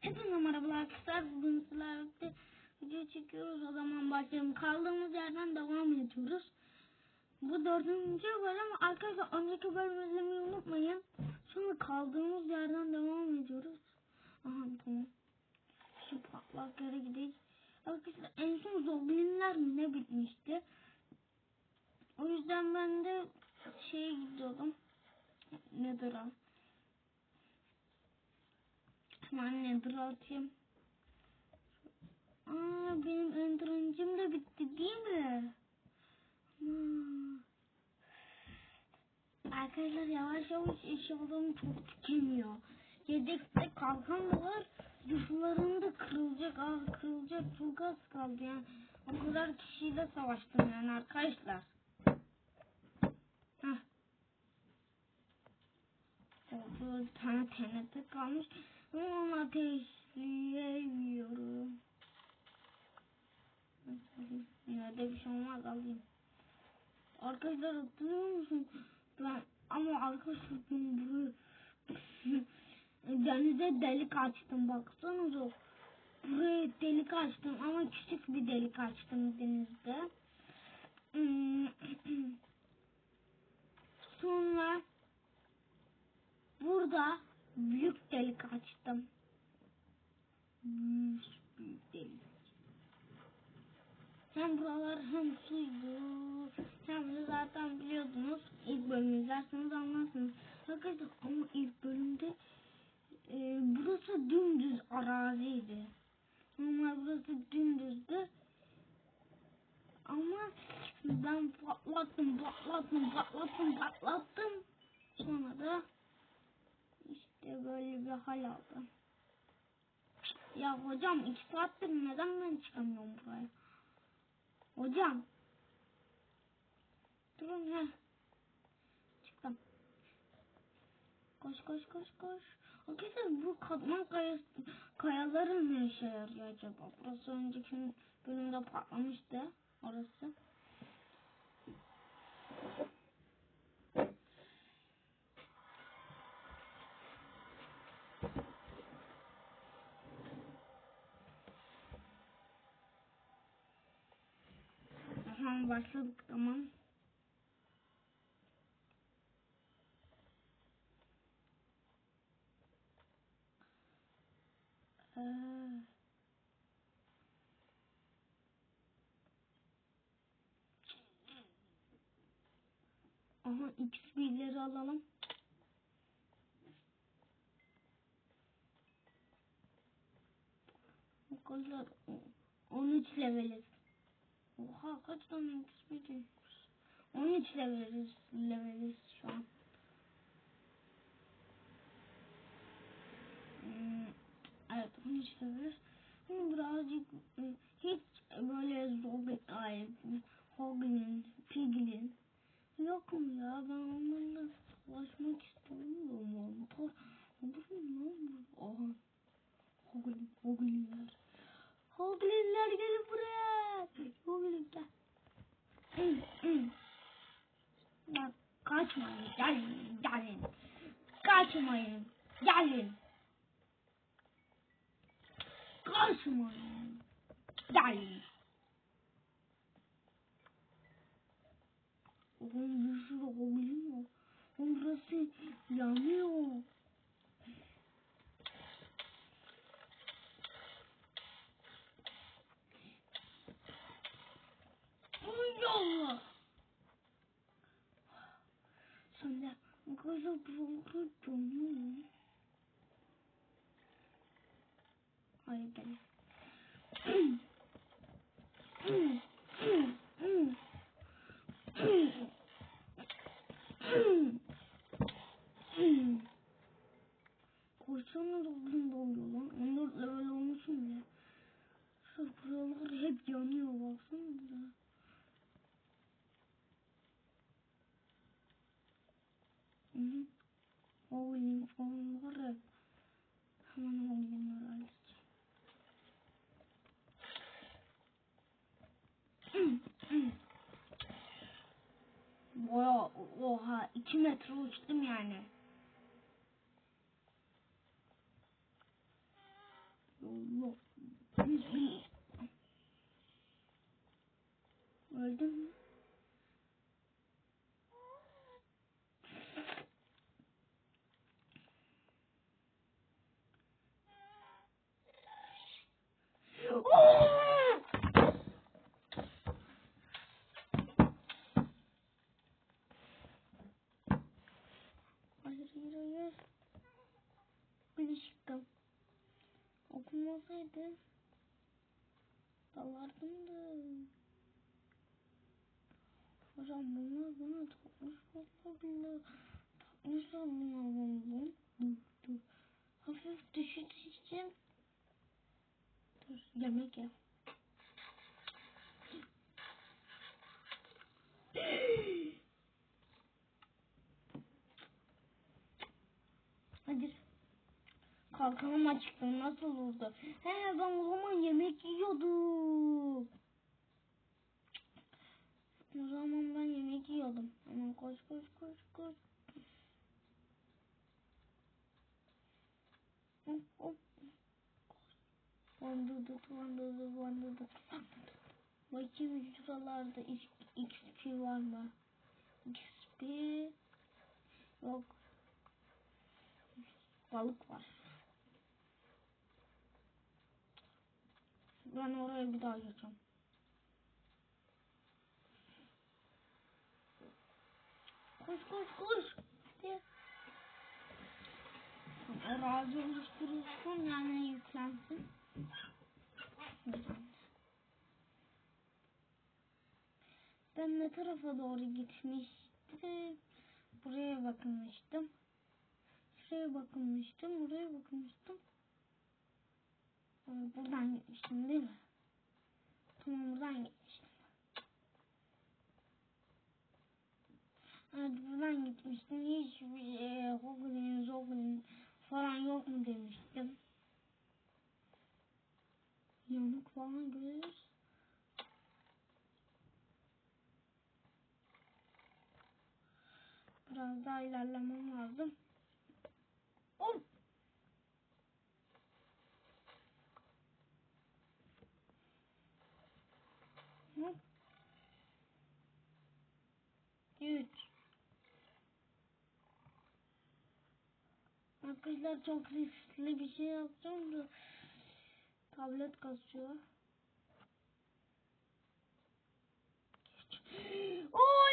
Hepinize merhabalar arkadaşlar. Bugün sizlerle video çekiyoruz. O zaman başlayalım. Kaldığımız yerden devam ediyoruz. Bu dördüncü bölüm. Arkadaşlar önceki bölümü izlemeyi unutmayın. Şimdi kaldığımız yerden devam ediyoruz. Aha tamam. Şu patlak yere gidelim. Arkadaşlar en son zombiler mi ne bitmişti. O yüzden ben de şeye gidiyordum. Nedir o? Hemen nedir atayım. Aa benim öndürüncüm de bitti değil mi? Hmm. Arkadaşlar yavaş yavaş eşyalarım çok tükeniyor. Yedekte kalkan da var. Dışlarım da kırılacak. Ah kırılacak çok az kaldı yani. O kadar kişiyle savaştım yani arkadaşlar. Heh. Orada tane TNT kalmış. Onu ateşleyemiyorum. Yine de bir şey olmaz alayım. Arkadaşlar hatırlıyor musun? Ben ama arkadaşlar ben buraya denize delik açtım baksanıza. Buraya delik açtım ama küçük bir delik açtım denizde. Sonra burada büyük delik açtım. Büyük, büyük delik. Hem buralar hem suydu. Hem de zaten biliyordunuz. İlk bölümü izlerseniz anlarsınız. Arkadaşlar ama ilk bölümde e, burası dümdüz araziydi. Normal burası dümdüzdü. Ama ben patlattım, patlattım, patlattım. Sonra da işte böyle bir hal aldı. Ya hocam iki saattir neden ben çıkamıyorum buraya? Hocam. Durun ya. Çıktım. Koş koş koş koş. Arkadaşlar bu katman kayası, kayaları ne işe yarıyor acaba? Burası önceki bölümde patlamıştı. Orası. Tamam başladık tamam. Ee, Aha XP'leri alalım. O kadar 13 leveliz. Oha kaç tane XP diyoruz? 13 leveliz, leveliz şu an. Hmm, evet 13 leveliz. Ama birazcık e, hiç böyle zombi, ay, Hoglin, Piglin yok mu ya? Ben onlarla savaşmak mantar. Olur mu lan bu? Aha. Hoglin, Hoglinler. Hoglinler gelin buraya. Hı, hı. Ya kaçmayın, gelin, gelin. Kaçmayın, gelin. Kaçmayın, gelin. Oğlum bir sürü hoglin var. Burası yanıyor. Allah. Sonra gaza bırakıp dönüyor. Hayır ben. Koşsana da uzun doluyor lan. 14 level olmuşum ya. Şu buralar hep yanıyor baksanıza. Hı hı. Var ya. Hemen bowlingleri halledeceğim. Boya oha 2 metre uçtum yani. Allah. Bismillah. Öldün mü? Hayır hayır hayır. Bir çıktım. Okunmasaydı dalardım da. Hocam bunlar bana takmış olmadılar. Takmış sandım bunu. Dur dur. Hafif düşüreceğim. Dur yemek ye. Kalkanım açıktı. Nasıl oldu? He ben o zaman yemek yiyordum. O zaman ben yemek yiyordum. Aman koş koş koş koş. Hop hop. Bandırdık bandırdık bandırdık. Bakayım şuralarda XP var mı? XP yok. Balık var. Ben oraya bir daha geçeceğim. Koş koş koş. Hadi. Arazi oluşturulsun yani yüklensin. Ben ne tarafa doğru gitmiştim? Buraya bakılmıştım. Şuraya bakılmıştım. Buraya bakılmıştım. Buradan gitmiştim değil mi? Tamam buradan gitmiştim. Evet buradan gitmiştim. Hiçbir şey Google'in, Zoogle'in falan yok mu demiştim. Yanık falan görüyoruz. Biraz daha ilerlemem lazım. Oh! Hop. Üç. Arkadaşlar çok riskli bir şey yapacağım da tablet kasıyor. Hayır.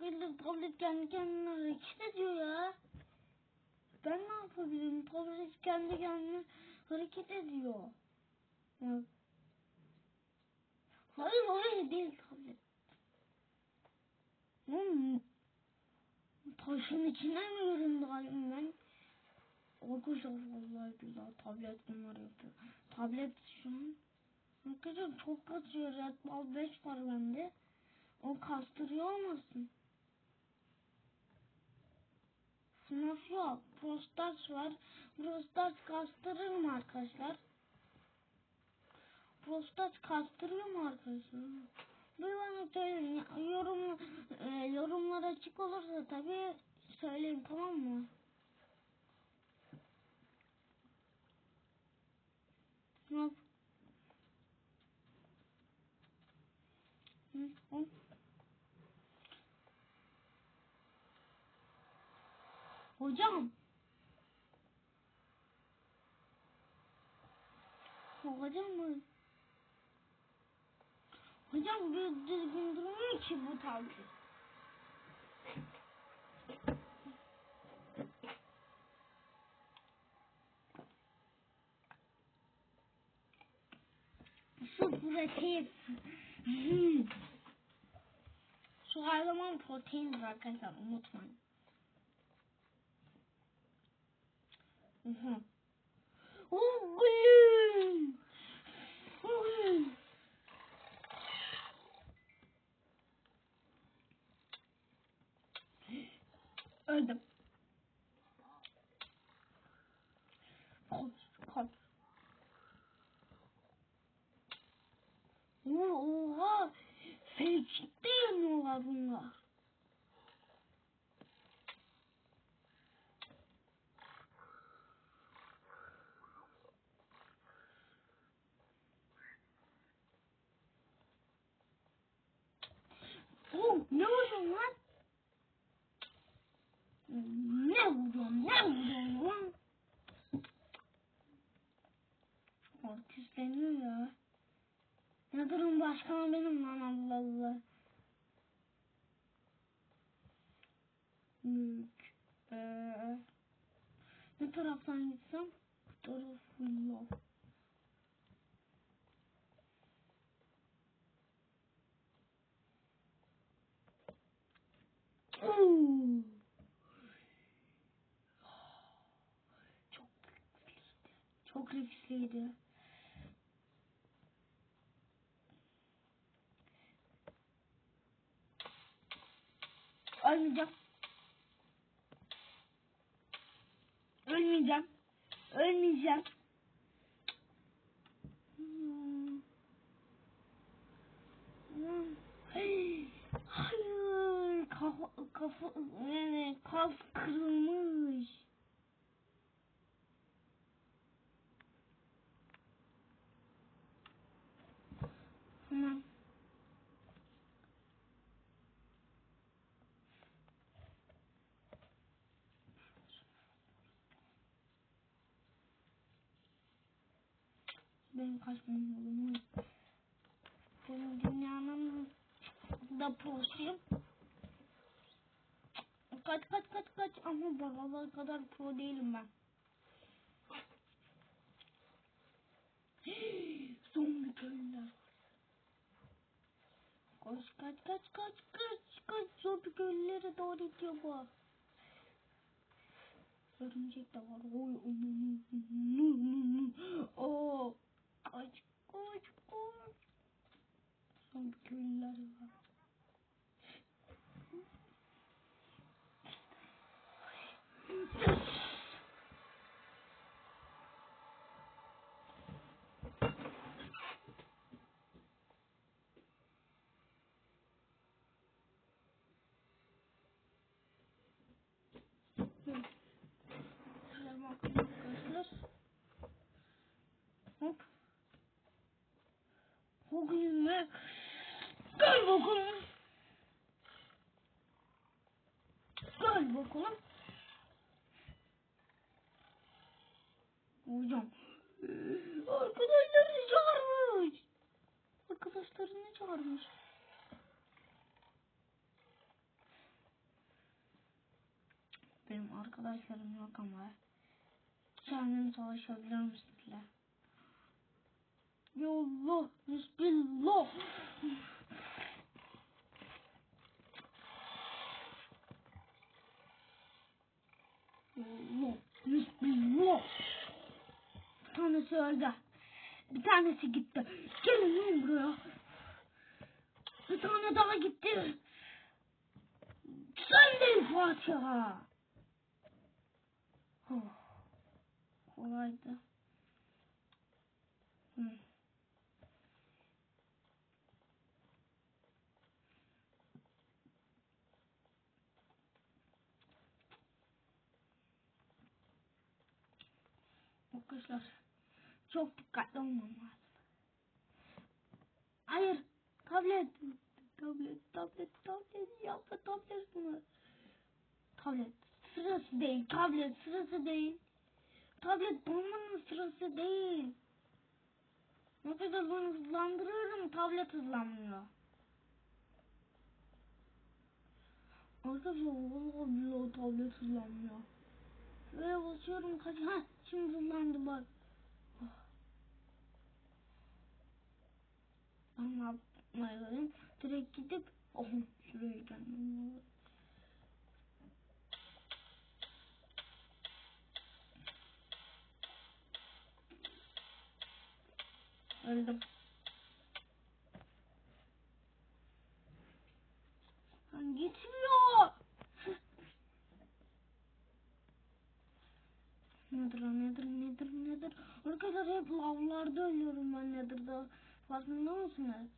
Benim tablet kendi kendine hareket ediyor ya. Ben ne yapabilirim? Tablet kendi kendine hareket ediyor. Ya. Hayır oraya değil tablet. Oğlum, taşın içine mi yorumdayım ben? Arkadaşlar vallahi billahi tablet numara yapıyor. Tablet şu an Arkadaşlar çok kasıyor. Red Bull 5 var bende. O kastırıyor olmasın? Sınıf yok. Prostat var. Prostat kastırır arkadaşlar? Prostat kastırıyor mu arkadaşlar? Bir bana söyleyin. Yorum, e, yorumlar açık olursa tabii söyleyin tamam mı? Hop. Hı, hop. Hocam. Hocam mı? Hocam bir düzgün durmuyor ki bu tablet. Su protein. Hmm. Su her zaman proteindir arkadaşlar unutmayın. Öldüm. Artistleniyor ya. Ne durum başkanı benim lan Allah Allah. Mülk. Ee, ne taraftan gitsem? Bu tarafıyla. Oo. Çok riskliydi. Çok riskliydi. Ölmeyeceğim. Ölmeyeceğim. Ölmeyeceğim. Hmm. Hmm. Hayır. Kafa, kafa, yani kas kırılmış. Tamam. Benim kaçmam yolum. Benim dünyanın da prosuyum. Kaç kaç kaç kaç ama buralar kadar pro değilim ben. Zombi köylüler. Koş kaç kaç kaç kaç kaç zombi köylülere doğru gidiyor bu. Örümcek de var. Oy onu Oo. Kaç kaç kaç. Zombi köylüler var. Selam arkadaşlar. Hop. Bugün ve gel bakalım. Gel bakalım. Hocam. Arkadaşlarını çağırmış. Arkadaşlarını çağırmış. Benim arkadaşlarım yok ama. Kendin savaşabilir misinler? Bismillah. Ya Allah, Bismillah. Bir tanesi öldü. Bir tanesi gitti. Gelin lan buraya. Bir tane daha gitti. Sen de Fatiha. Oh, kolaydı. Arkadaşlar çok dikkatli olmam lazım. Hayır tablet tablet tablet tablet yapma tablet bunu. Tablet sırası değil tablet sırası değil. Tablet bulmanın sırası değil. Ne kadar hızlandırıyorum tablet hızlanmıyor. Arkadaşlar billahi tablet hızlanmıyor. Böyle basıyorum kaç ha şimdi hızlandı bak. Yapmalıyım? Direkt gidip oh şuraya gelmem. Öldüm. Lan nedir nedir nedir nedir. Arkadaşlar hep lavlarda ölüyorum ben Nether'da. Farkında mısınız?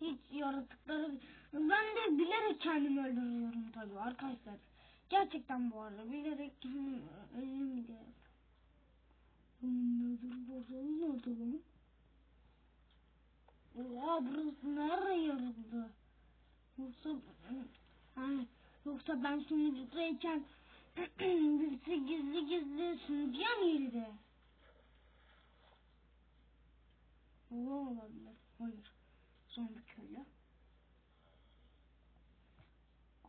Hiç yaratıkları... Ben de bilerek kendimi öldürüyorum tabii arkadaşlar. Gerçekten bu arada bilerek kendimi diye. Nedir bakalım nerede lan? Oha burası nerede yarıldı? Yoksa... Ha, yoksa ben sunucudayken birisi gizli gizli sunucuya mı girdi? Oha olabilir. Hayır. Zombi köylü.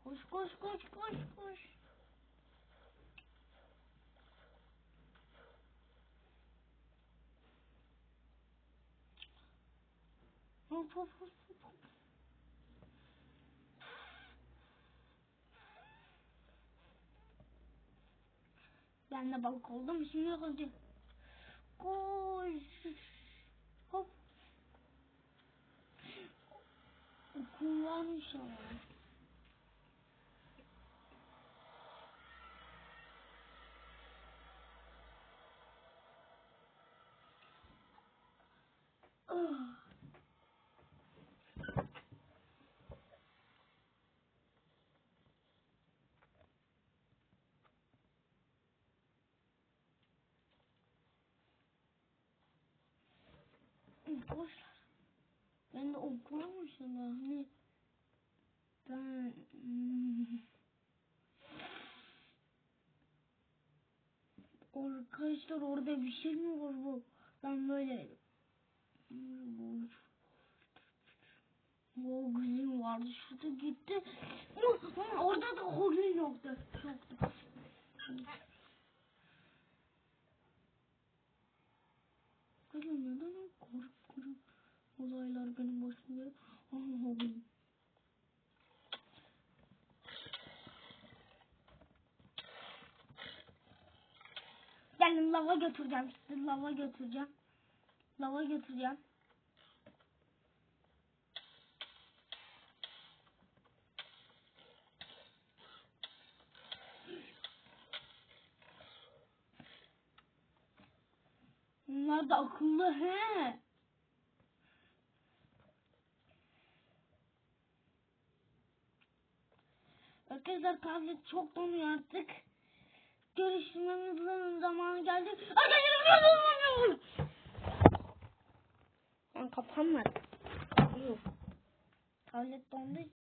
Koş koş koş koş koş. Hop hop hop hop, Ben de balık oldum. Şimdi hadi. Koş. Hop. Okul varmış ama. Ah. Boş. Ben de okumamış ama hani ben hmm, Arkadaşlar orada bir şey mi var bu? Ben böyle o gözüm vardı şurada gitti. Orada da horlun yoktu. Yoktu. Kızım neden o korkunç olaylar benim? Allah'ım. Gelin lava götüreceğim sizi lava götüreceğim. Lava götüreceğim. Bunlar da akıllı he. Arkadaşlar tablet çok donuyor artık. Görüşmemizin zamanı geldi. Arkadaşlar Ben kapanmadı. Tablet dondu.